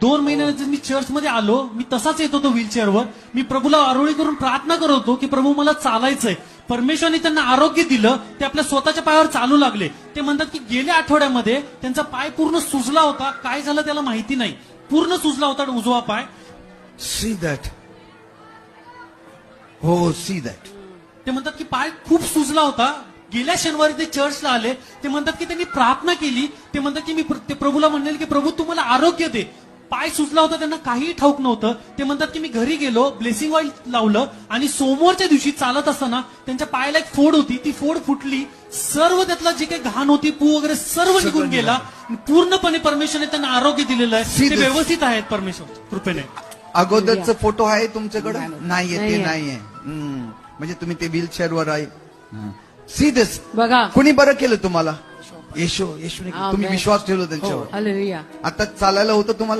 दोन महिन्यानंतर मी चर्चमध्ये आलो मी तसाच येत होतो व्हीलचेअरवर. मी प्रभूला आरोळी करून प्रार्थना करत होतो की प्रभू मला चालायचंय. परमेश्वराने त्यांना आरोग्य दिलं ते आपल्या स्वतःच्या पायावर चालू लागले. ते म्हणतात की गेल्या आठवड्यामध्ये त्यांचा पाय पूर्ण सुजला होता. काय झालं त्याला माहिती नाही. पूर्ण सुजला होता उजवा पाय. सी दॅट हो सी दॅट ते म्हणतात की पाय खूप सुजला होता. गेल्या शनिवारी ते चर्चला आले. ते म्हणतात की त्यांनी प्रार्थना केली. ते म्हणतात की मी ते प्रभूला म्हणले की प्रभू तू मला आरोग्य दे. पाय सुजला होता त्यांना काहीही ठाऊक नव्हतं. ते म्हणतात की मी घरी गेलो ब्लेसिंग ऑइल लावलं आणि सोमवारच्या दिवशी चालत असताना त्यांच्या पायाला एक फोड होती. ती फोड फुटली. सर्व त्यातला जे काही घाण होती पू वगैरे सर्व निघून गेला. पूर्णपणे परमेश्वरने त्यांना आरोग्य दिलेलं आहे. ते. व्यवस्थित आहेत परमेश्वर कृपेने. अगोदरचं फोटो आहे तुमच्याकडे? नाहीये ते नाहीये. म्हणजे तुम्ही ते व्हीलचेअर वर आहे सी दिस. बघा. कुणी बरं केलं तुम्हाला? येशू येशूने तुम्ही. विश्वास ठेवला त्यांच्यावर. हालेलुया आता चालायला होतं तुम्हाला?